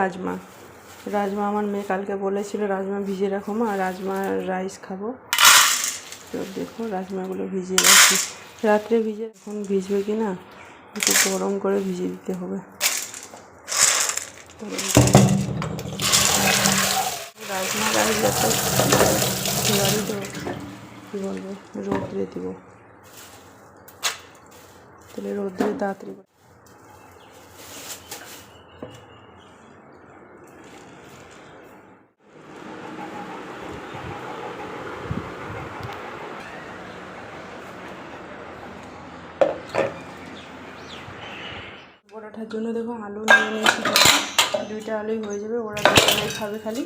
রাজমা। রাজমা আমার মেয়ে কালকে বলেছিল, রাজমা ভিজিয়ে রাখো মা, রাজমা রাইস খাব। তো দেখো রাজমাগুলো ভিজিয়ে রাখছি। রাত্রে ভিজে এখন ভিজবে কি না? একটু গরম করে ভিজিয়ে দিতে হবে। রাজমা রাইস এবারে তো, কী বলব, রোদ্রে দিব। তাহলে রোদ্রে তাড়াতাড়ি করে- জন্য দেখো আলু নিয়ে নিয়েছি দুইটা আলুই হয়ে যাবে ওরা দুজনেই খাবে খালি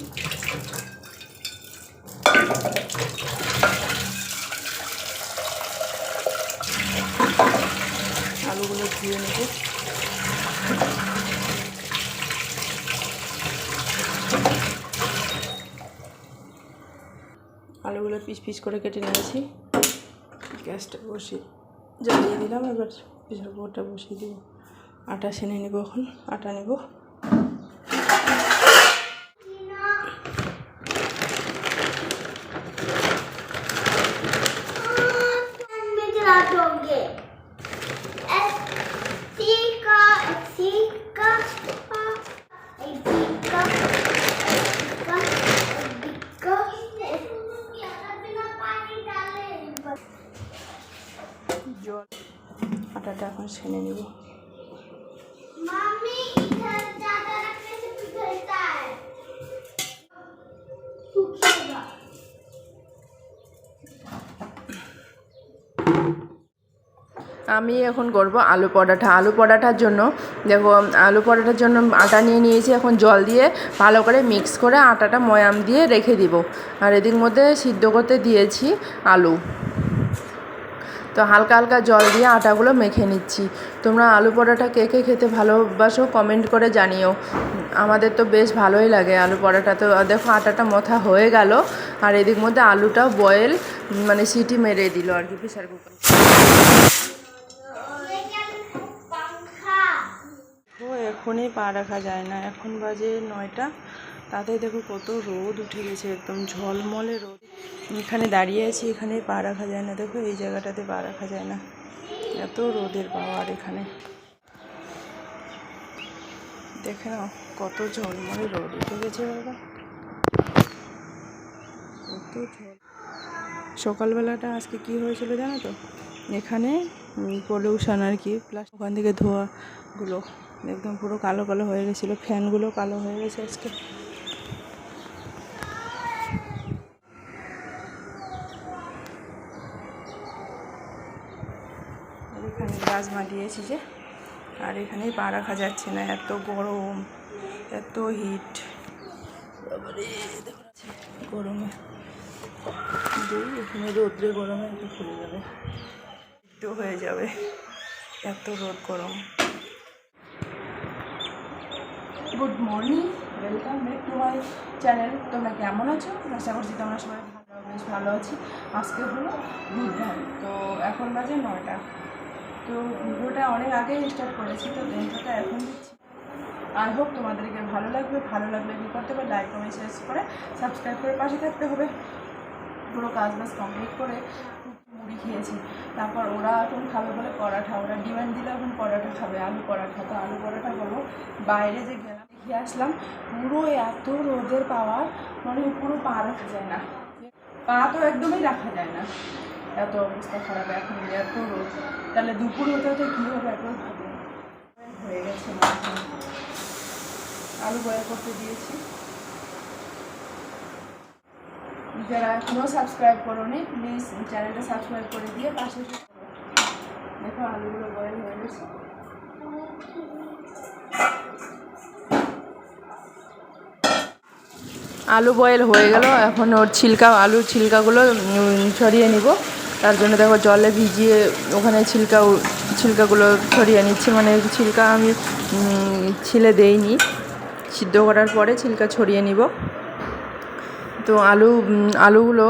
আলুগুলো ধুয়ে নেব আলুগুলো পিস পিস করে কেটে নিয়েছি গ্যাসটা বসিয়ে জ্বালিয়ে দিলাম এবার কুকারটা বসিয়ে দিব আটা সেনে নিব এখন আটা নিব। আটাটা এখন সেনে নিব। আমি এখন করব আলু পরোটা। আলু পরোটার জন্য দেখো, আলু পরোটার জন্য আটা নিয়ে নিয়েছি, এখন জল দিয়ে ভালো করে মিক্স করে আটাটা ময়াম দিয়ে রেখে দিব। আর এদিক মধ্যে সিদ্ধ করতে দিয়েছি আলু। তো হালকা হালকা জল দিয়ে আটাগুলো মেখে নিচ্ছি। তোমরা আলু পরোটা কে কে খেতে ভালোবাসো কমেন্ট করে জানিও। আমাদের তো বেশ ভালোই লাগে আলু পরোটা। তো দেখো, আটাটা মথা হয়ে গেল। আর এদিক মধ্যে আলুটাও বয়েল মানে সিটি মেরে দিল আর কি প্রেশার কুকার এখনই পা রাখা যায় না। এখন বাজে নয়টা। তাতে দেখো কত রোদ উঠে গেছে, একদম ঝলমলে রোদ। এখানে দাঁড়িয়ে আছি, এখানে পা রাখা যায় না। দেখো এই জায়গাটাতে পা রাখা যায় না। এত রোদের পাওয়ার এখানে। দেখে নাও, কত ঝলমলে রোদ উঠে গেছে বাবা। কত ঝল সকালবেলাটা আজকে কি হয়েছিল জানো তো? এখানে পলিউশন আর কি। প্লাস ওখান থেকে ধোঁয়াগুলো একদম পুরো কালো কালো হয়ে গেছিল, ফ্যানগুলো কালো হয়ে গেছে আজকে। এখানে রাজমা দিয়েছি যে, আর এখানে পা রাখা যাচ্ছে না, এত গরম, এত হিট গরমে। এখানে রোদ্রে গরমে একটু ফুলে যাবে। একটু হয়ে যাবে, এত রোদ গরম। Good morning welcome back to my channel তোমরা কেমন আছো? আশা করছি তোমরা সবাই ভালো, বেশ ভালো আছি। আজকে হলো বুধবার, তো এখন বাজে নয়টা। তো ভিডিওটা অনেক আগেই স্টার্ট করেছি, তো ইন্ট্রোটা এখন দিচ্ছি আই হোপ তোমাদেরকে ভালো লাগবে। ভালো লাগলে কী করতে হবে? লাইক কমেন্ট শেয়ার করে সাবস্ক্রাইব করে পাশে থাকতে হবে। পুরো কাজ বাজ কমপ্লিট করে মুড়ি খেয়েছি। তারপর ওরা এখন খাবে বলে পরাঠা ওরা ডিমান্ড দিলে এখন পরাঠা খাবে, আলু পরাঠা তো আলু পরাঠা করব বাইরে যে গেলাম দেখে আসলাম। পুরো এত রোদের পাওয়ার মানে পুরো পা রাখা যায় না। পা তো একদমই রাখা যায় না। এত অবস্থা খারাপ, এখন এত রোদ, তাহলে দুপুর হতে হতে কী হবে একবার ভাবো হয়ে গেছে আলু বয়া করতে দিয়েছি। যারা এখনও সাবস্ক্রাইব করোনি প্লিজ চ্যানেলটা সাবস্ক্রাইব করে দিয়ে পাশে দেখো আলুগুলো বয়েল হয়ে গেছে। আলু বয়েল হয়ে গেল। এখন ওর ছিলকা আলুর ছিলকাগুলো ছড়িয়ে নিব। তার জন্য দেখো জলে ভিজিয়ে ওখানে ছিলকা, ছিলকাগুলো ছড়িয়ে নিচ্ছি। মানে ছিলকা আমি ছিলে দেইনি। সিদ্ধ করার পরে ছিলকা ছড়িয়ে নিব। তো আলু আলুগুলো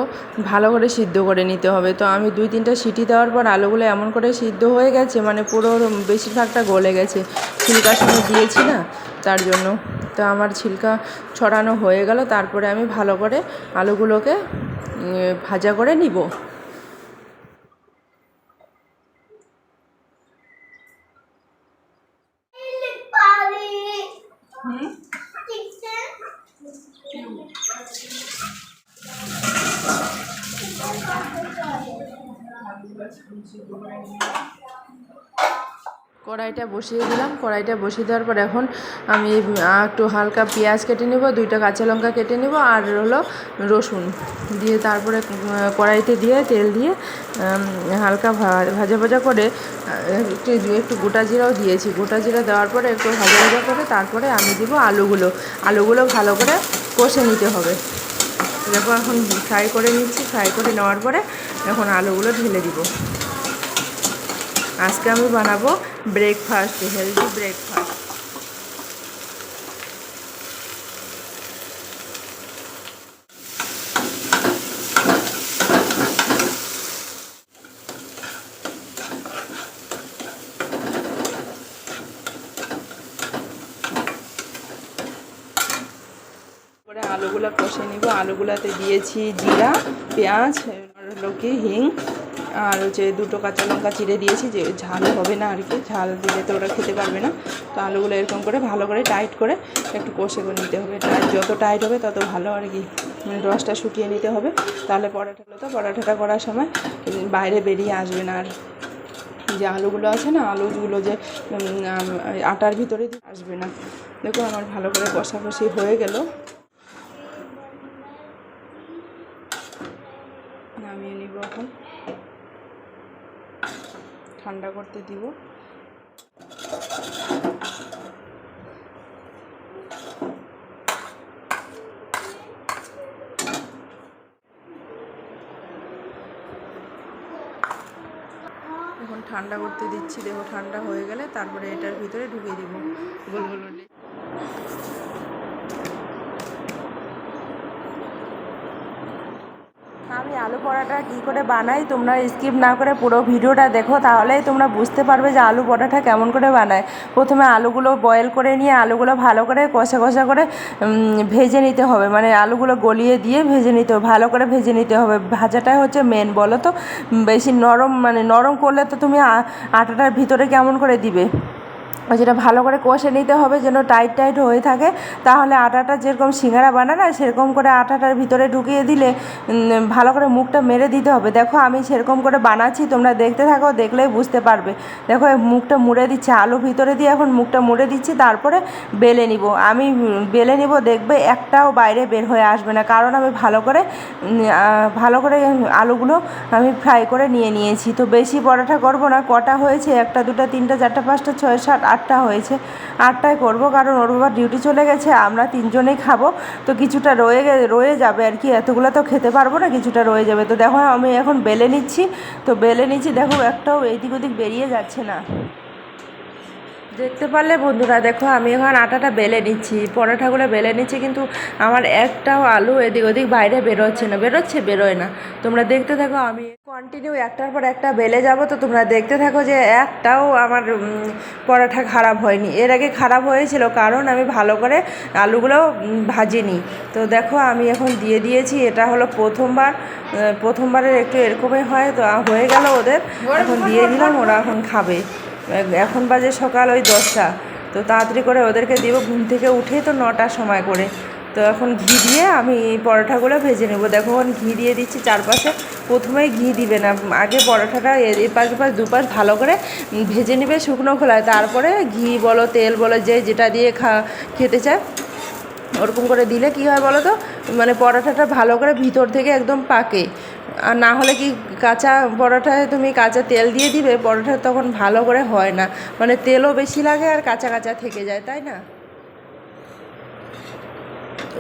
ভালো করে সিদ্ধ করে নিতে হবে। তো আমি দুই তিনটা সিটি দেওয়ার পর আলুগুলো এমন করে সিদ্ধ হয়ে গেছে মানে পুরো বেশিরভাগটা গলে গেছে। ছিলকার সময় দিয়েছি না, তার জন্য। তো আমার ছিলকা ছড়ানো হয়ে গেল, তারপরে আমি ভালো করে আলুগুলোকে ভাজা করে নিব। হুম? কড়াইটা বসিয়ে দিলাম। কড়াইটা বসিয়ে দেওয়ার পর এখন আমি একটু হালকা পেঁয়াজ কেটে নেব, দুইটা কাঁচা লঙ্কা কেটে নেব আর হলো রসুন। দিয়ে তারপরে কড়াইতে দিয়ে, তেল দিয়ে হালকা ভাজা ভাজা করে একটু একটু গোটা জিরাও দিয়েছি। গোটা জিরা দেওয়ার পরে একটু ভাজা ভাজা করে তারপরে আমি দিব আলুগুলো। আলুগুলো ভালো করে কষে নিতে হবে। দেখো এখন ফ্রাই করে নিচ্ছি। ফ্রাই করে নেওয়ার পরে আলুগুলো ঢেলে দিব। আজকে আমি বানাবো ব্রেকফাস্ট হেলদি ব্রেকফাস্ট আলুগুলো কষে নিব। আলুগুলাতে দিয়েছি জিরা, পেঁয়াজ আর কি হিং, আর হচ্ছে দুটো কাঁচা লঙ্কা চিড়ে দিয়েছি যে ঝাল হবে না আর কি, ঝাল দিলে তো ওরা খেতে পারবে না। তো আলুগুলো এরকম করে ভালো করে টাইট করে একটু কষে করে নিতে হবে। টাইট যত টাইট হবে তত ভালো আর কি মানে রসটা শুকিয়ে নিতে হবে। তাহলে পরাঠাগুলো তো পরাঠাটা করার সময় বাইরে বেরিয়ে আসবে না আর। যে আলুগুলো আছে না, আলুগুলো যে আটার ভিতরে আসবে না। দেখো আমার ভালো করে কষাকষি হয়ে গেল। এখন ঠান্ডা করতে দিব। এখন ঠান্ডা করতে দিচ্ছি, দেখো ঠান্ডা হয়ে গেলে তারপরে এটার ভিতরে ঢুকিয়ে দিব। গোল গোল আমি আলু পরোটা কী করে বানাই, তোমরা স্কিপ না করে পুরো ভিডিওটা দেখো, তাহলেই তোমরা বুঝতে পারবে যে আলু পরোটা কেমন করে বানায়। প্রথমে আলুগুলো বয়েল করে নিয়ে আলুগুলো ভালো করে কষা কষা করে ভেজে নিতে হবে। মানে আলুগুলো গলিয়ে দিয়ে ভেজে নিতে হবে, ভালো করে ভেজে নিতে হবে। ভাজাটাই হচ্ছে মেন বলো তো? বেশি নরম মানে নরম করলে তো তুমি আটাটার ভিতরে কেমন করে দিবে? যেটা ভালো করে কষে নিতে হবে, যেন টাইট টাইট হয়ে থাকে, তাহলে আটাটা যেরকম সিঙ্গারা না সেরকম করে আটাটার ভিতরে ঢুকিয়ে দিলে ভালো করে মুখটা মেরে দিতে হবে। দেখো, আমি সেরকম করে বানাচ্ছি, তোমরা দেখতে থাকো, দেখলেই বুঝতে পারবে। দেখো মুখটা মুড়ে দিচ্ছে, আলু ভিতরে দিয়ে এখন মুখটা মুড়ে দিচ্ছি, তারপরে বেলে নিব। আমি বেলে নিব, দেখবে একটাও বাইরে বের হয়ে আসবে না, কারণ আমি ভালো করে ভালো করে আলুগুলো আমি ফ্রাই করে নিয়ে নিয়েছি। তো বেশি পরোটা করব না, কটা হয়েছে? একটা, দুটো, তিনটা, চারটা, পাঁচটা, ছয়, সাত আটটা হয়েছে। আটটায় করব কারণ ওর বাবার ডিউটি চলে গেছে, আমরা তিনজনেই খাব। তো কিছুটা রয়ে রয়ে যাবে আর কি, এতগুলো তো খেতে পারব না, কিছুটা রয়ে যাবে। তো দেখো আমি এখন বেলে নিচ্ছি, তো বেলে নিচ্ছি, দেখো একটাও এদিক ওদিক বেরিয়ে যাচ্ছে না। দেখতে পারলে বন্ধুরা দেখো আমি এখন আটাটা বেলে নিচ্ছি পরোঠাগুলো বেলে নিচ্ছি কিন্তু আমার একটাও আলু এদিক ওদিক বাইরে বেরোচ্ছে না বেরোচ্ছে বেরোয় না। তোমরা দেখতে থাকো আমি কন্টিনিউ একটার পর একটা বেলে যাব তো তোমরা দেখতে থাকো যে একটাও আমার পরোঠা খারাপ হয়নি। এর আগে খারাপ হয়েছিল কারণ আমি ভালো করে আলুগুলো ভাজিনি। তো দেখো আমি এখন দিয়ে দিয়েছি এটা হলো প্রথমবার প্রথমবারের একটু এরকমই হয় তো হয়ে গেল ওদের। এখন দিয়ে দিলাম ওরা এখন খাবে। এখন বাজে সকাল ওই দশটা। তো তাড়াতাড়ি করে ওদেরকে দিব, ঘুম থেকে উঠে তো নটার সময় করে। তো এখন ঘি দিয়ে আমি পরোঠাগুলো ভেজে নেব। দেখো এখন ঘি দিয়ে দিচ্ছি চারপাশে। প্রথমেই ঘি দিবে না, আগে পরোঠাটা এ- এপাশ দুপাশ দুপাশ ভালো করে ভেজে নেবে শুকনো খোলায়। তারপরে ঘি বলো, তেল বলো, যে যেটা দিয়ে খা, খেতে চায়, ওরকম করে দিলে কি হয় বলো তো? মানে পরোঠাটা ভালো করে ভিতর থেকে একদম পাকে। আর না হলে কি কাঁচা পরোটায় তুমি কাঁচা তেল দিয়ে দিবে? পরোটা তখন ভালো করে হয় না। মানে তেলও বেশি লাগে আর কাঁচা কাঁচা থেকে যায়, তাই না?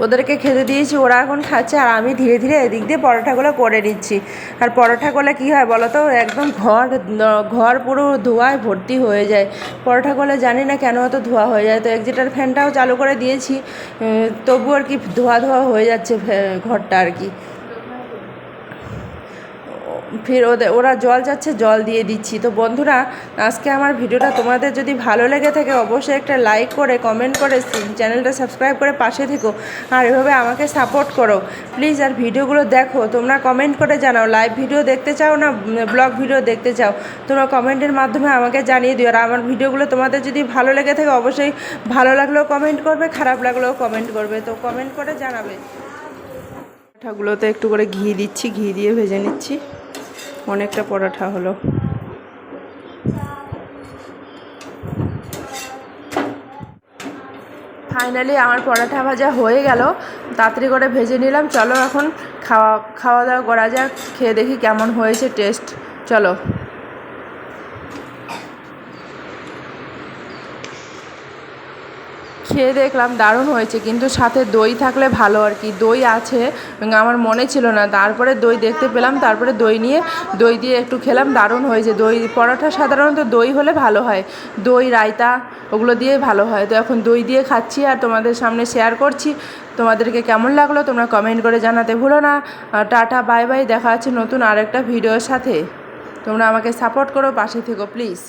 ওদেরকে খেতে দিয়েছি, ওরা এখন খাচ্ছে আর আমি ধীরে ধীরে এদিক দিয়ে পরোঠাগুলো করে নিচ্ছি। আর পরোঠা করলে কী হয় বলো তো? একদম ঘর ঘর পুরো ধোঁয়ায় ভর্তি হয়ে যায়। পরোঠা করলে জানি না কেন অত ধোয়া হয়ে যায়। তো এক্সিটার ফ্যানটাও চালু করে দিয়েছি তবু আর কি ধোয়া ধোয়া হয়ে যাচ্ছে ঘরটা আর কি। ফির ওদের, ওরা জল যাচ্ছে, জল দিয়ে দিচ্ছি। তো বন্ধুরা, আজকে আমার ভিডিওটা তোমাদের যদি ভালো লেগে থাকে, অবশ্যই একটা লাইক করে কমেন্ট করে, চ্যানেলটা সাবস্ক্রাইব করে পাশে থেকো। আর এভাবে আমাকে সাপোর্ট করো। প্লিজ আর ভিডিওগুলো দেখো। তোমরা কমেন্ট করে জানাও। লাইভ ভিডিও দেখতে চাও না ব্লগ ভিডিও দেখতে চাও? তোমরা কমেন্টের মাধ্যমে আমাকে জানিয়ে দিও। আর আমার ভিডিওগুলো তোমাদের যদি ভালো লেগে থাকে, অবশ্যই ভালো লাগলেও কমেন্ট করবে, খারাপ লাগলেও কমেন্ট করবে। তো কমেন্ট করে জানাবে। পরোঠাগুলোতে একটু করে ঘি দিচ্ছি, ঘি দিয়ে ভেজে নিচ্ছি। অনেকটা পরাঠা হলো। ফাইনালি আমার পরাঠা ভাজা হয়ে গেল। তাড়াতাড়ি করে ভেজে নিলাম। চলো এখন খাওয়া খাওয়া দাওয়া করা যাক। খেয়ে দেখি কেমন হয়েছে টেস্ট চলো। খেয়ে দেখলাম দারুণ হয়েছে, কিন্তু সাথে দই থাকলে ভালো আর কি। দই আছে, আমার মনে ছিল না। তারপরে দই দেখতে পেলাম, তারপরে দই নিয়ে দই দিয়ে একটু খেলাম, দারুণ হয়েছে। দই, পরোটা সাধারণত দই হলে ভালো হয়। দই, রায়তা, ওগুলো দিয়ে ভালো হয়। তো এখন দই দিয়ে খাচ্ছি আর তোমাদের সামনে শেয়ার করছি। তোমাদেরকে কেমন লাগল তোমরা কমেন্ট করে জানাতে ভুলো না। টাটা বাই বাই দেখা হচ্ছে নতুন আরেকটা ভিডিওর সাথে। তোমরা আমাকে সাপোর্ট করো, পাশে থেকো প্লিজ